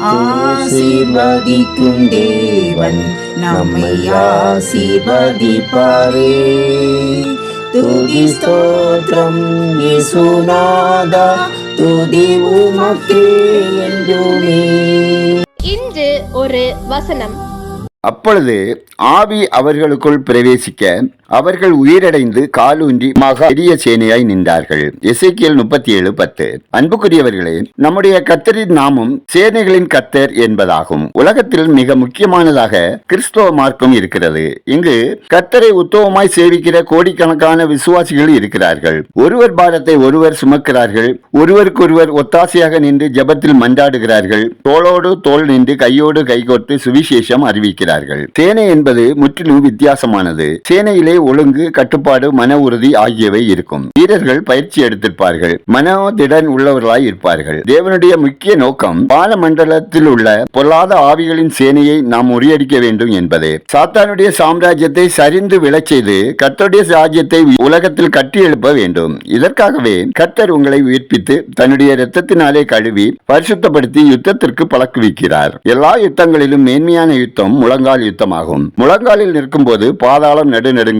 ஆசீர்வதிக்கும் தேவன் நம்மை ஆசீர்வதிப்பாரே. துதி ஸ்தோத்திரம் இயேசுநாதா துதி உமக்கே என்றுமே. இன்று ஒரு வசனம். அப்பொழுது ஆவி அவர்களுக்குள் பிரவேசிக்க அவர்கள் உயிரடைந்து காலூன்றி மகா பெரிய சேனையாய் நின்றார்கள். எசைக்கியல் முப்பத்தி ஏழு பத்து. அன்புக்குரியவர்களே நம்முடைய கத்தரின் நாமும் சேனைகளின் கத்தர் என்பதாகும். உலகத்தில் மிக முக்கியமானதாக கிறிஸ்தவ மார்க்கம் இருக்கிறது. இங்கு கத்தரை உத்தவமாய் சேவிக்கிற கோடிக்கணக்கான விசுவாசிகள் இருக்கிறார்கள். ஒருவர் பாரத்தை ஒருவர் சுமக்கிறார்கள். ஒருவருக்கொருவர் ஒத்தாசையாக நின்று ஜெபத்தில் மன்றாடுகிறார்கள். தோளோடு தோள் நின்று கையோடு கைகோர்த்து சுவிசேஷம் அறிவிக்கிறார்கள். சேனை என்பது முற்றிலும் வித்தியாசமானது. சேனையிலே ஒழுங்கு கட்டுப்பாடு மன உறுதி ஆகியவை இருக்கும். வீரர்கள் பயிற்சி எடுத்திருப்பார்கள். மனோதிடன் உள்ளவர்களாய் இருப்பார்கள். தேவனுடைய முக்கிய நோக்கம் பாலமண்டலத்தில் உள்ள பொல்லாத ஆவிகளின் சேனையை நாம் முறியடிக்க வேண்டும் என்பதே. சாத்தானுடைய சாம்ராஜ்யத்தை சரிந்து விழச் செய்து கத்தருடைய ராஜ்யத்தை உலகத்தில் கட்டி எழுப்ப வேண்டும். இதற்காகவே கர்த்தர் உங்களை உயிர்ப்பித்து தன்னுடைய இரத்தத்தினாலே கழுவி பரிசுத்தப்படுத்தி யுத்தத்திற்கு பழக்குவிக்கிறார். எல்லா யுத்தங்களிலும் மேன்மையான யுத்தம் முழங்கால் யுத்தமாகும். முழங்காலில் நிற்கும்போது பாதாளம்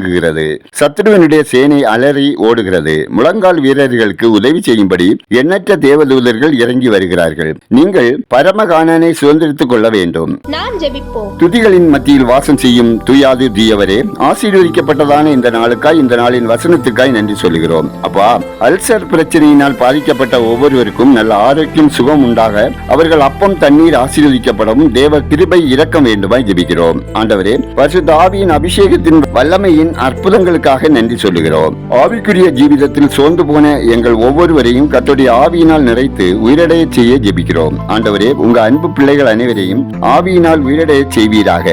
நடுநடுங்குகிறது சத்ருவனுடைய சேனை அலறி ஓடுகிறது. முழங்கால் வீரர்களுக்கு உதவி செய்யும்படி எண்ணற்ற தேவதூதர்கள் இறங்கி வருகிறார்கள். நீங்கள் பரமகானனை சுதந்திரித்துக் கொள்ள வேண்டும். துதிகளின் மத்தியில் வாசம் செய்யும் துயாது தீயவரே ஆசீர்வதிக்கப்பட்டதான இந்த நாளுக்காய் இந்த நாளின் வசனத்துக்காய் நன்றி சொல்லுகிறோம். அப்பா அல்சர் பிரச்சனையினால் பாதிக்கப்பட்ட ஒவ்வொருவருக்கும் நல்ல ஆரோக்கியம் சுகம் உண்டாக அவர்கள் அப்பம் தண்ணீர் ஆசீர்வதிக்கப்படவும் தேவ கிருபை இரக்கம் வேண்டுமாய் ஜெபிக்கிறோம். ஆண்டவரே பரிசுத்த ஆவியின் அபிஷேகத்தின் வல்லமையின் அற்புதங்களுக்காக நன்றி சொல்லுகிறோம். ஆவிக்குரிய ஜீவிதத்தில் சோர்ந்து போன எங்கள் ஒவ்வொருவரையும் கர்த்தருடைய ஆவியினால் நிறைத்து உயிரடைய செய்ய ஜெபிக்கிறோம். ஆண்டவரே உங்க அன்பு பிள்ளைகள் அனைவரையும் ஆவியினால் உயிரடைய செய்வீராக.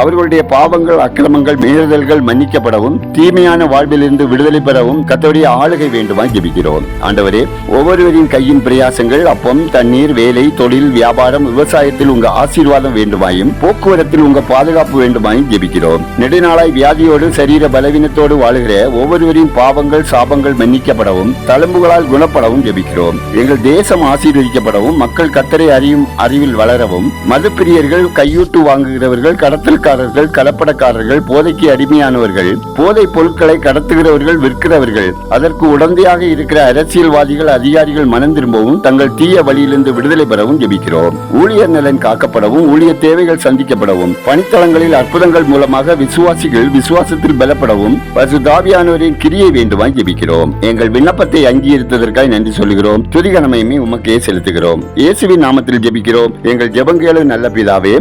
அவர்களுடைய பாவங்கள் அக்கிரமங்கள் மீறுதல்கள் மன்னிக்கப்படவும் தீமையான வாழ்விலிருந்து விடுதலை பெறவும் கத்தோடைய ஆளுகை வேண்டுமாய் ஜெபிக்கிறோம். ஆண்டவரே ஒவ்வொருவரின் கையின் பிரயாசங்கள் அப்பம் தண்ணீர் வேலை தொழில் வியாபாரம் விவசாயத்தில் உங்க ஆசீர்வாதம் வேண்டுமாயும் போக்குவரத்தில் உங்க பாதுகாப்பு வேண்டுமாயும் ஜெபிக்கிறோம். நெடுநாளாய் வியாதியோடு சரீர பலவீனத்தோடு வாழ்கிற ஒவ்வொருவரின் பாவங்கள் சாபங்கள் மன்னிக்கப்படவும் தழும்புகளால் குணப்படவும் ஜெபிக்கிறோம். எங்கள் தேசம் ஆசீர்வதிக்கப்படவும் மக்கள் கத்தரை அறியும் அறிவில் வளரவும் மதுப்பிரியர்கள் கையூட்டு வாங்குகிறவர்கள் கடத்தல்காரர்கள் கலப்படக்காரர்கள் போதைக்கு அடிமையானவர்கள் போதை பொருட்களை கடத்துகிறவர்கள் விற்கிறவர்கள் அதற்கு உடந்தையாக இருக்கிற அரசியல்வாதிகள் அதிகாரிகள் மனம் திரும்பவும் தங்கள் தீய வழியிலிருந்து விடுதலை பெறவும் ஜெபிக்கிறோம். ஊழியர் நலன் காக்கப்படவும் ஊழியர் தேவைகள் சந்திக்கப்படவும் பணித்தளங்களில் அற்புதங்கள் மூலமாக விசுவாசிகள் விசுவாசத்தில் பலப்படவும் பசுதாவியானவரின் கிரியை வேண்டுமாய் ஜெபிக்கிறோம். எங்கள் விண்ணப்பத்தை அங்கீகரித்ததற்காய் நன்றி சொல்லுகிறோம். துதிகனமையுமே உமக்கே செலுத்துகிறோம். இயேசுவின் நாமத்தில் ஜெபிக்கிறோம். எங்கள் ஜெபங்கேளு நல்ல பிதாவே.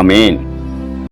அமேன்